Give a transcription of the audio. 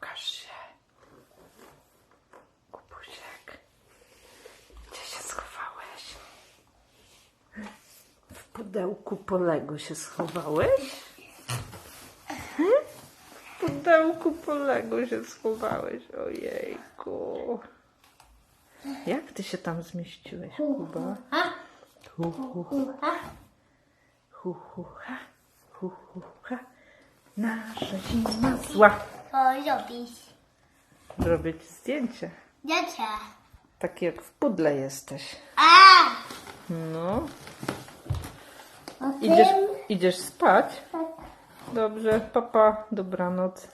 Pokaż się. Kubusiek. Gdzie się schowałeś? W pudełku polego się schowałeś? W pudełku polego się schowałeś. Ojejku. Jak ty się tam zmieściłeś, Kuba? Hu, hu, ha. Ha. Nasza zima zła. Robić. Zrobię ci zdjęcie. Dziecię. Takie jak w pudle jesteś. A! No. Idziesz, idziesz spać? Dobrze, papa, dobranoc.